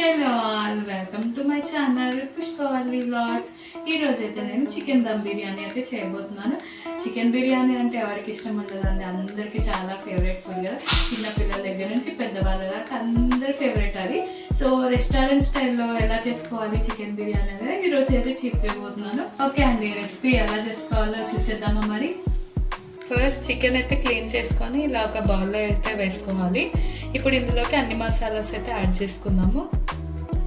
Hello all welcome to my channel Pushpavalli blogs ఈరోజు అయితే నేను చికెన్ దమ్ బిర్యానీ అయితే చేయబోతున్నాను. చికెన్ బిర్యానీ అంటే ఎవరికి ఇష్టం ఉండదండి? అందరికీ చాలా ఫేవరెట్ ఫుడ్ కదా. చిన్నపిల్లల దగ్గర నుంచి పెద్దవాళ్ళ దాకా అందరి ఫేవరెట్ అది. సో రెస్టారెంట్ స్టైల్లో ఎలా చేసుకోవాలి చికెన్ బిర్యానీ అనేది ఈ రోజు అయితే చెప్పబోతున్నాను. ఓకే అండి రెసిపీ ఎలా చేసుకోవాలో చూసేద్దామా మరి? ఫస్ట్ చికెన్ అయితే క్లీన్ చేసుకొని ఇలా ఒక బౌల్లో అయితే వేసుకోవాలి. ఇప్పుడు ఇందులోకి అన్ని మసాలాస్ అయితే యాడ్ చేసుకుందాము.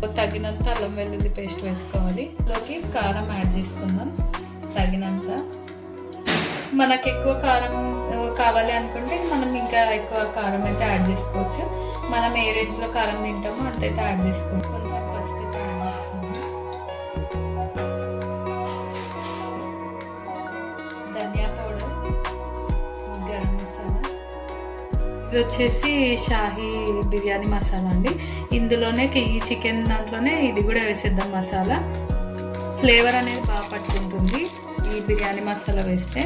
తగినంత అల్లం వెల్లుల్లి పేస్ట్ వేసుకోవాలి. లోకి కారం యాడ్ చేసుకుందాం. తగినంత. మనకు ఎక్కువ కారం కావాలి అనుకుంటే మనం ఇంకా ఎక్కువ కారం అయితే యాడ్ చేసుకోవచ్చు. మనం ఏ రేంజ్లో కారం తింటామో అంతైతే యాడ్ చేసుకోవచ్చు కొంచెం ఇది వచ్చేసి షాహీ బిర్యానీ మసాలా అండి. ఇందులోనే ఈ చికెన్ దాంట్లోనే ఇది కూడా వేసేద్దాం మసాలా. ఫ్లేవర్ అనేది బాగా పట్టుకుంటుంది ఈ బిర్యానీ మసాలా వేస్తే.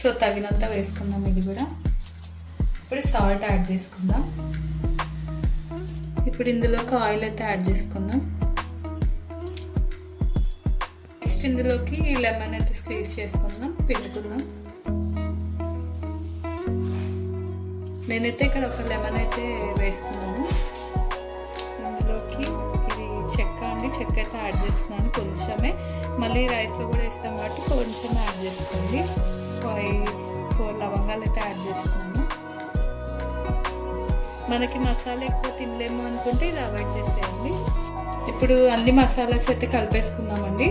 సో తగినంత వేసుకుందాం ఇది కూడా. ఇప్పుడు సాల్ట్ యాడ్ చేసుకుందాం. ఇప్పుడు ఇందులోకి ఆయిల్ అయితే యాడ్ చేసుకుందాం. నెక్స్ట్ ఇందులోకి లెమన్ అయితే స్క్వీజ్ చేసుకుందాం పిండుకుందాం నేనైతే ఇక్కడ ఒక లెమన్ అయితే వేస్తున్నాను. ఇందులోకి ఇది చెక్క అండి. చెక్క అయితే యాడ్ చేస్తున్నాను కొంచెమే. మళ్ళీ రైస్లో కూడా వేస్తాం కాబట్టి కొంచెం యాడ్ చేసుకోండి. ఫైవ్ ఫోర్ లవంగాలు అయితే యాడ్ చేస్తున్నాను. మనకి మసాలా ఎక్కువ తినలేము అనుకుంటే ఇది అవాయిడ్ చేసేయండి. ఇప్పుడు అన్ని మసాలాస్ అయితే కలిపేసుకున్నామండి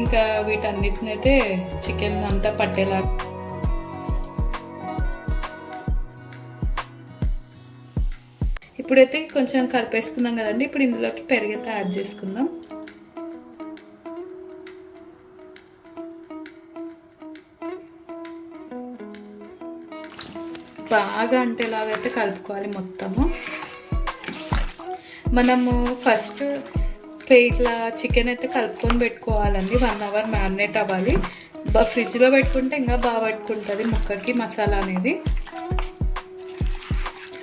ఇంకా వీటన్నిటిని అయితే చికెన్ అంతా పట్టేలా ఇప్పుడైతే కొంచెం కలిపేసుకుందాం కదండి. ఇప్పుడు ఇందులోకి పెరుగైతే యాడ్ చేసుకుందాం. బాగా అంటేలాగైతే కలుపుకోవాలి మొత్తము. మనము ఫస్ట్ ఇట్లా చికెన్ అయితే కలుపుకొని పెట్టుకోవాలండి. వన్ అవర్ మ్యారినేట్ అవ్వాలి. బా ఫ్రిడ్జ్లో పెట్టుకుంటే ఇంకా బాగా పట్టుకుంటుంది ముక్కకి మసాలా అనేది.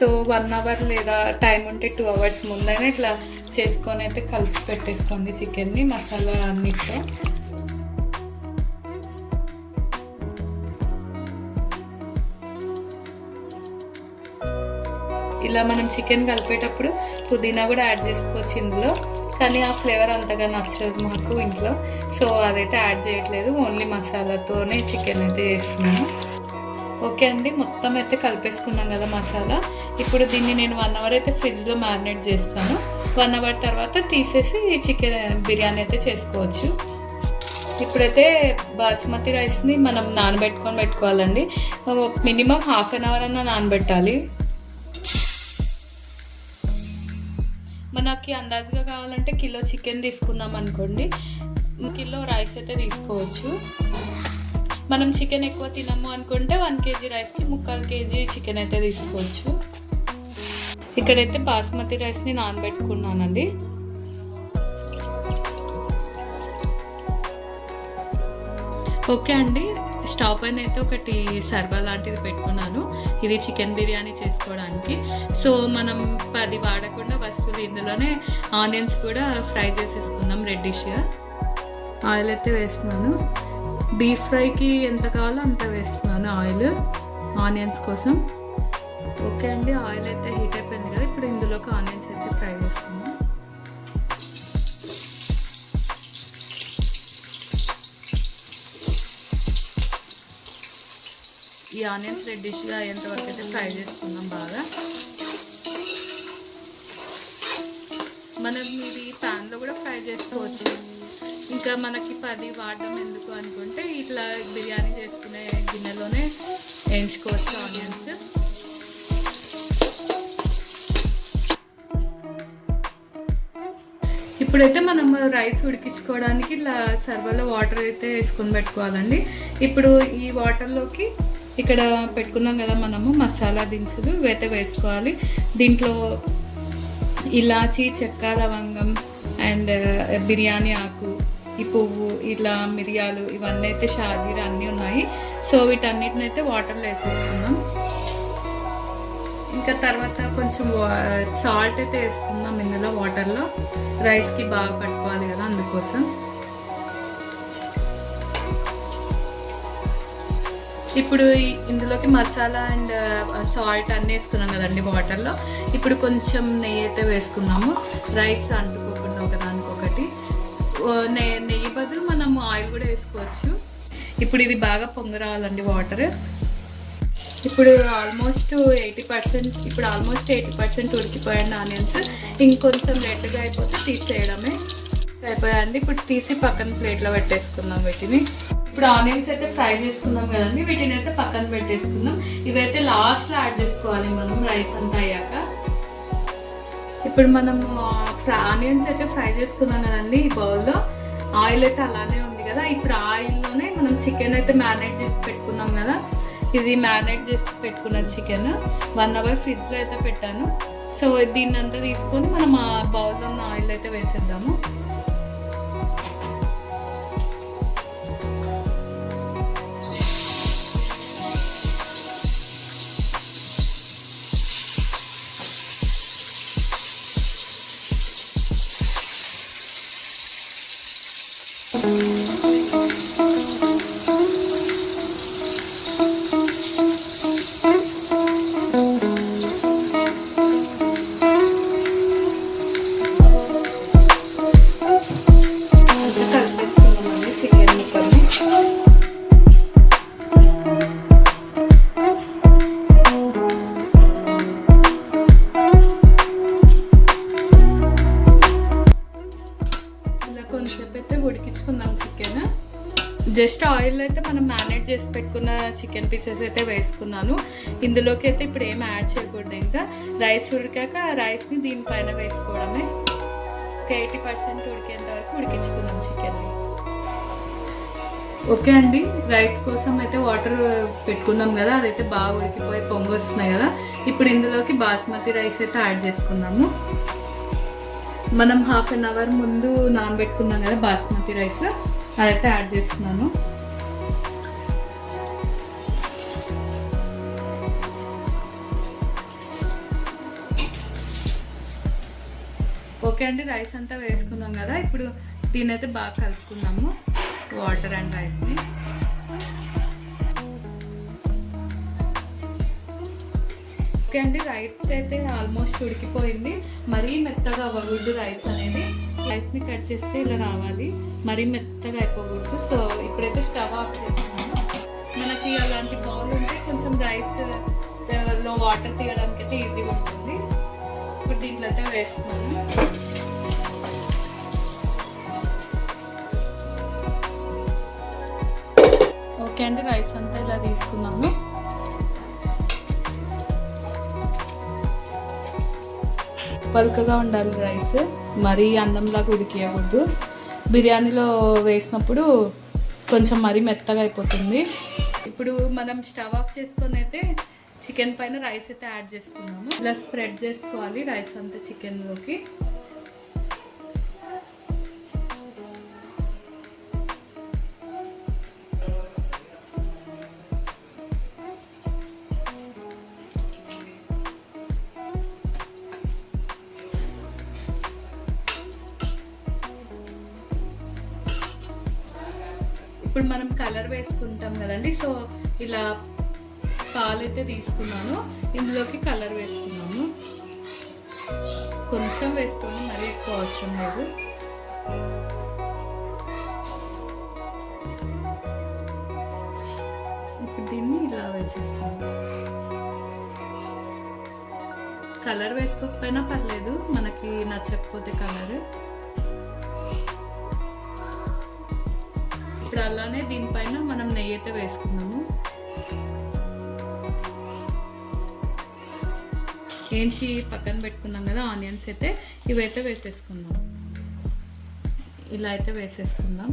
సో వన్ అవర్ లేదా టైం ఉంటే టూ అవర్స్ ముందైనా ఇట్లా చేసుకొని అయితే కలిపి పెట్టేసుకోండి చికెన్ని మసాలా అన్నిట్లో. ఇలా మనం చికెన్ కలిపేటప్పుడు పుదీనా కూడా యాడ్ చేసుకోవచ్చు ఇందులో కానీ ఆ ఫ్లేవర్ అంతగా నచ్చదు మాకు ఇంట్లో. సో అదైతే యాడ్ చేయట్లేదు ఓన్లీ మసాలాతోనే చికెన్ అయితే చేస్తున్నాను. ఓకే అండి మొత్తం అయితే కలిపేసుకున్నాం కదా మసాలా. ఇప్పుడు దీన్ని నేను వన్ అవర్ అయితే ఫ్రిడ్జ్లో మ్యారినేట్ చేస్తాను. వన్ అవర్ తర్వాత తీసేసి చికెన్ బిర్యానీ అయితే చేసుకోవచ్చు. ఇప్పుడైతే బాస్మతి రైస్ని మనం నానబెట్టుకొని పెట్టుకోవాలండి. మినిమం హాఫ్ అన్ అవర్ అన్న నానబెట్టాలి. మనకి అందాజుగా కావాలంటే కిలో చికెన్ తీసుకున్నాం అనుకోండి కిలో రైస్ అయితే తీసుకోవచ్చు. మనం చికెన్ ఎక్కువ తినము అనుకుంటే వన్ కేజీ రైస్కి ముక్కాలు కేజీ చికెన్ అయితే తీసుకోవచ్చు. ఇక్కడైతే బాస్మతి రైస్ని నానబెట్టుకున్నానండి. ఓకే అండి స్టవ్ పైన అయితే ఒకటి సర్వా లాంటిది పెట్టుకున్నాను. ఇది చికెన్ బిర్యానీ చేసుకోవడానికి. సో మనం అది వాడకుండా వస్తువులు ఇందులోనే ఆనియన్స్ కూడా ఫ్రై చేసేసుకుందాం రెడ్డిష్గా ఆయిల్ అయితే వేస్తున్నాను. డీప్ ఫ్రైకి ఎంత కావాలో అంత వేస్తున్నాను ఆయిల్ ఆనియన్స్ కోసం. ఓకే అండి ఆయిల్ అయితే హీట్ అయిపోయింది కదా ఇప్పుడు ఇందులోకి ఆనియన్స్ అయితే ఫ్రై చేస్తున్నాను ఈ ఆనియన్స్ రెడ్డిష్గా అయ్యేంత వరకు అయితే ఫ్రై చేసుకుందాం బాగా. మనం ఇది ప్యాన్లో కూడా ఫ్రై చేసుకోవచ్చు. ఇంకా మనకి పది వాడడం ఎందుకు అనుకుంటే ఇట్లా బిర్యానీ చేసుకునే గిన్నెలోనే వేయించుకోవచ్చు ఆనియన్స్. ఇప్పుడైతే మనం రైస్ ఉడికించుకోవడానికి ఇట్లా సర్వలో వాటర్ అయితే వేసుకొని పెట్టుకోవాలండి. ఇప్పుడు ఈ వాటర్లోకి ఇక్కడ పెట్టుకున్నాం కదా మనము మసాలా దినుసులు ఇవైతే వేసుకోవాలి. దీంట్లో ఇలాచి చెక్క లవంగం అండ్ బిర్యానీ ఆకు ఈ పువ్వు ఇలా మిరియాలు ఇవన్నీ అయితే షాజీరా అన్నీ ఉన్నాయి. సో వీటన్నిటిని అయితే వాటర్లో వేసేసుకుందాం. ఇంకా తర్వాత కొంచెం సాల్ట్ అయితే వేసుకుందాం ఇందులో వాటర్లో రైస్కి బాగా పట్టుకోవాలి కదా అందుకోసం. ఇప్పుడు ఇందులోకి మసాలా అండ్ సాల్ట్ అన్నీ వేసుకున్నాం కదండి వాటర్లో ఇప్పుడు కొంచెం నెయ్యి అయితే వేసుకున్నాము. రైస్ అంటు నెయ్యి నెయ్యి బదులు మనం ఆయిల్ కూడా వేసుకోవచ్చు. ఇప్పుడు ఇది బాగా పొంగరావాలండి వాటర్. ఇప్పుడు ఆల్మోస్ట్ ఎయిటీ పర్సెంట్ ఇప్పుడు ఆల్మోస్ట్ ఎయిటీ పర్సెంట్ ఉడికిపోయాయండి ఆనియన్స్. ఇంకొంచెం లేట్గా అయిపోతే తీసేయడమే. అయిపోయాయండి. ఇప్పుడు తీసి పక్కన ప్లేట్లో పెట్టేసుకుందాం వీటిని. ఇప్పుడు ఆనియన్స్ అయితే ఫ్రై చేసుకుందాం కదండి. వీటిని అయితే పక్కన పెట్టేసుకుందాం. ఇవైతే లాస్ట్లో యాడ్ చేసుకోవాలి మనం రైస్ అంతా అయ్యాక. ఇప్పుడు మనము ఆనియన్స్ అయితే ఫ్రై చేసుకున్నాం కదండి ఈ బౌల్లో. ఆయిల్ అయితే అలానే ఉంది కదా. ఇప్పుడు ఆయిల్లోనే మనం చికెన్ అయితే మ్యారినేట్ చేసి పెట్టుకున్నాం కదా. ఇది మ్యారినేట్ చేసి పెట్టుకున్న చికెన్. వన్ అవర్ ఫ్రిడ్జ్లో అయితే పెట్టాను. సో దీన్ని అంతా తీసుకొని మనం ఆ బౌల్లో ఉన్న ఆయిల్ అయితే వేసేద్దాము. ఆయిల్ అయితే మనం మ్యారినేట్ చేసి పెట్టుకున్న చికెన్ పీసెస్ అయితే వేసుకున్నాను. ఇందులోకి అయితే ఇప్పుడు ఏం యాడ్ చేయకూడదు ఇంకా. రైస్ ఉడికాక రైస్ని దీనిపైన వేసుకోవడమే. ఒక ఎయిటీ పర్సెంట్ ఉడికేంత వరకు ఉడికించుకున్నాం చికెన్ని. ఓకే అండి రైస్ కోసం అయితే వాటర్ పెట్టుకున్నాం కదా అదైతే బాగా ఉడికిపోయి పొంగు వస్తున్నాయి కదా. ఇప్పుడు ఇందులోకి బాస్మతి రైస్ అయితే యాడ్ చేసుకున్నాము మనం హాఫ్ అన్ అవర్ ముందు నానబెట్టుకున్నాం కదా బాస్మతి రైస్ అదైతే యాడ్ చేస్తున్నాను. ఓకే అండి రైస్ అంతా వేసుకున్నాం కదా ఇప్పుడు దీని అయితే బాగా కలుపుకున్నాము వాటర్ అండ్ రైస్ని ఓకే అండి రైస్ అయితే ఆల్మోస్ట్ ఉడికిపోయింది. మరీ మెత్తగా అవ్వకూడదు రైస్ అనేది. రైస్ని కట్ చేస్తే ఇలా రావాలి. మరీ మెత్తగా అయిపోకూడదు. సో ఇప్పుడైతే స్టవ్ ఆఫ్ చేస్తున్నాను. మనకి అలాంటి బౌల్ ఉంటే కొంచెం రైస్ uh, లో వాటర్ తీయడానికి అయితే ఈజీగా ఉంటుంది. ఇప్పుడు దీంట్లో అయితే వేస్తున్నాను. ఓకే అండి రైస్ అంతా ఇలా తీసుకున్నాము పలుకగా ఉండాలి రైస్. మరీ అన్నంలాగా ఉడికేయకూడదు. బిర్యానీలో వేసినప్పుడు కొంచెం మరీ మెత్తగా అయిపోతుంది. ఇప్పుడు మనం స్టవ్ ఆఫ్ చేసుకొని అయితే చికెన్ పైన రైస్ అయితే యాడ్ చేసుకున్నాము. ఇలా స్ప్రెడ్ చేసుకోవాలి రైస్ అంతా చికెన్లోకి. ఇప్పుడు మనం కలర్ వేసుకుంటాం కదండి సో ఇలా పాలైతే తీసుకున్నాను. ఇందులోకి కలర్ వేసుకున్నాము కొంచెం వేసుకోండి మరీ ఎక్కువ అవసరం లేదు. ఇప్పుడు దీన్ని ఇలా వేసేస్తాము కలర్ వేసుకోకపోయినా పర్లేదు మనకి నచ్చకపోతే కలర్. ఇప్పుడు అలానే దీనిపైన మనం నెయ్యి అయితే వేసుకున్నాము ఏంచి పక్కన పెట్టుకున్నాం కదా ఆనియన్స్ అయితే ఇవైతే వేసేసుకుందాం. ఇలా అయితే వేసేసుకుందాం.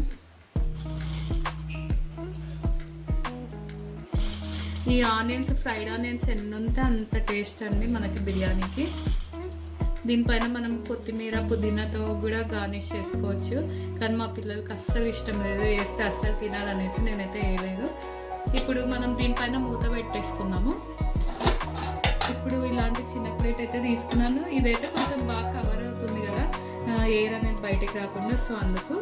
ఈ ఆనియన్స్ ఫ్రైడ్ ఆనియన్స్ ఎన్ని ఉంటే అంత టేస్ట్ అండి మనకి బిర్యానీకి. దీనిపైన మనం కొత్తిమీర పుదీనాతో కూడా గార్నిష్ చేసుకోవచ్చు. కానీ మా పిల్లలకి అస్సలు ఇష్టం లేదు వేస్తే అస్సలు తినాలనేసి నేనైతే వేయలేదు. ఇప్పుడు మనం దీనిపైన మూత పెట్టేసుకుందాము. ఇలాంటి చిన్న ప్లేట్ అయితే తీసుకున్నాను. ఇదైతే కొంచెం బాగా కవర్ అవుతుంది కదా. ఎయిర్ అనేది బయటకు రాకుండా సో అందుకు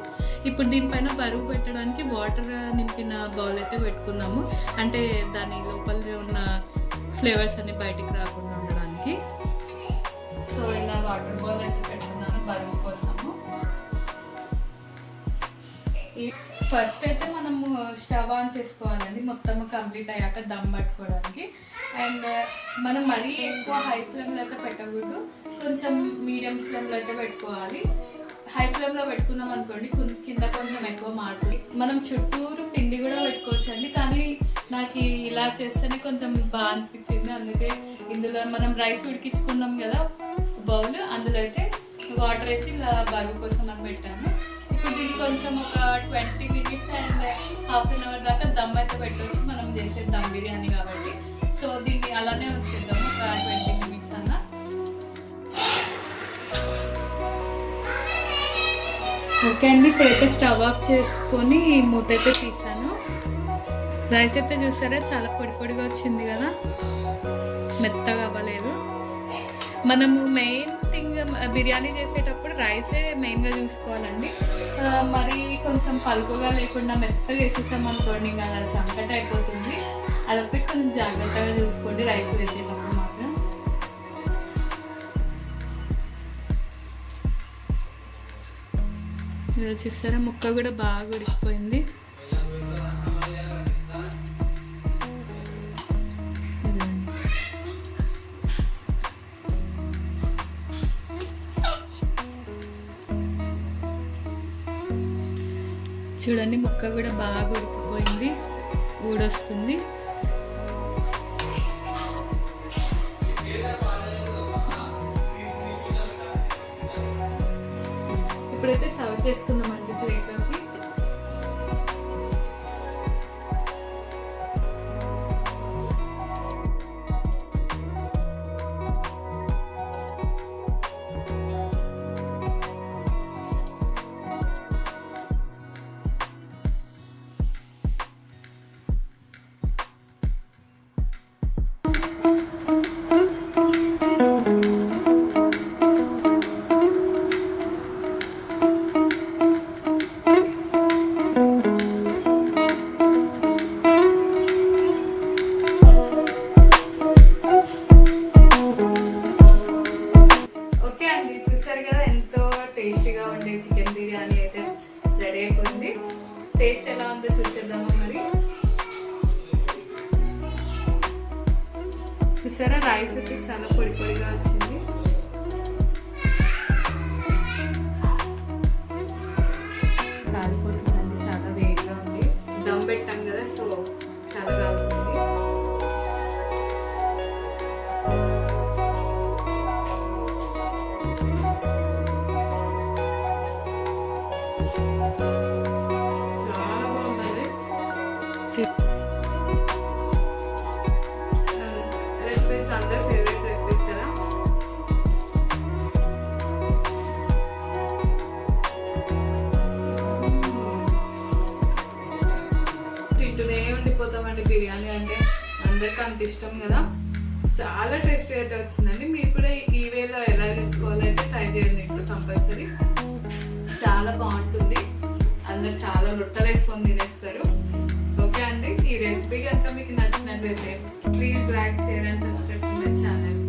ఇప్పుడు దీనిపైన బరువు పెట్టడానికి వాటర్ నింపిన బౌల్ అయితే పెట్టుకున్నాము అంటే దాని లోపల ఉన్న ఫ్లేవర్స్ అన్ని బయటికి రాకుండా ఉండడానికి. సో ఇలా వాటర్ బౌల్ అయితే పెట్టుకున్నాను బరువు కోసము. ఫస్ట్ అయితే మనము స్టవ్ ఆన్ చేసుకోవాలండి. మొత్తం కంప్లీట్ అయ్యాక దమ్ పట్టుకోవడానికి. అండ్ uh, మనం మరీ ఎక్కువ హై ఫ్లేమ్లో అయితే పెట్టకూడదు. కొంచెం మీడియం ఫ్లేమ్లో అయితే పెట్టుకోవాలి. హై ఫ్లేమ్లో పెట్టుకుందాం అనుకోండి కింద కొంచెం ఎక్కువ మాడుతుంది మనం చుట్టూరు పిండి కూడా పెట్టుకోవచ్చు అండి కానీ నాకు ఇలా చేస్తేనే కొంచెం బాగా అనిపించింది. అందుకే ఇందులో మనం రైస్ ఉడికించుకున్నాం కదా బౌల్ అందులో అయితే వాటర్ వేసి ఇలా బరువు కోసం అని పెట్టాను. ఇప్పుడు దీన్ని కొంచెం ఒక twenty minutes and half an hour దాకా దమ్ అయితే పెట్టవచ్చు మనం చేసే దమ్ బిర్యానీ కాబట్టి. సో దీన్ని అలానే వచ్చేద్దాం ఒక ట్వంటీ మినిట్స్ అన్న. ఓకే అండి. ఇప్పుడైతే స్టవ్ ఆఫ్ చేసుకొని మూత అయితే తీసాను. రైస్ అయితే చూసారా? చాలా పొడి పొడిగా వచ్చింది కదా. మెత్తగా అవ్వలేదు. మనము మెయిన్ థింగ్ బిర్యానీ చేసేటప్పుడు రైసే మెయిన్గా చూసుకోవాలండి. మరి కొంచెం పలుకుగా లేకుండా మెత్తగా వేసేసాం అనుకోండి ఇంకా అది సంకట అయిపోతుంది. అదొకటి కొంచెం జాగ్రత్తగా చూసుకోండి రైస్ వేసేటప్పుడు మాత్రం. ఇలా చూసారా? ముక్క కూడా బాగా ఉడికిపోయింది చూడండి ముక్క కూడా బాగా ఉడికిపోయింది. ఊడొస్తుంది. ఇప్పుడైతే సర్వ్ చేసుకుందామండి ప్లేట్. చూసారు కదా ఎంతో టేస్టీగా ఉండే చికెన్ బిర్యానీ అయితే రెడీ అయిపోయింది. టేస్ట్ ఎలా ఉందో చూసేద్దామా మరి. చూసారా రైస్ అయితే చాలా పొడి పొడిగా వచ్చింది. కాలిపోతుందండి చాలా వేడిగా ఉంది. దమ్ పెట్టాం కదా సో చాలా చాలా బిర్యానీ అంటే అందరికీ అంత ఇష్టం కదా. చాలా టేస్టీ అయితే వచ్చిందండి మీరు కూడా ఈ వేలో ఎలా చేసుకోవాలో అయితే ట్రై చేయండి. ఇప్పుడు కంపల్సరీ. చాలా బాగుంటుంది. అందరు చాలా రొట్టెలు వేసుకొని తినేస్తారు. ఓకే అండి. ఈ రెసిపీ కనుక మీకు నచ్చినట్లయితే please like share and subscribe to my channel.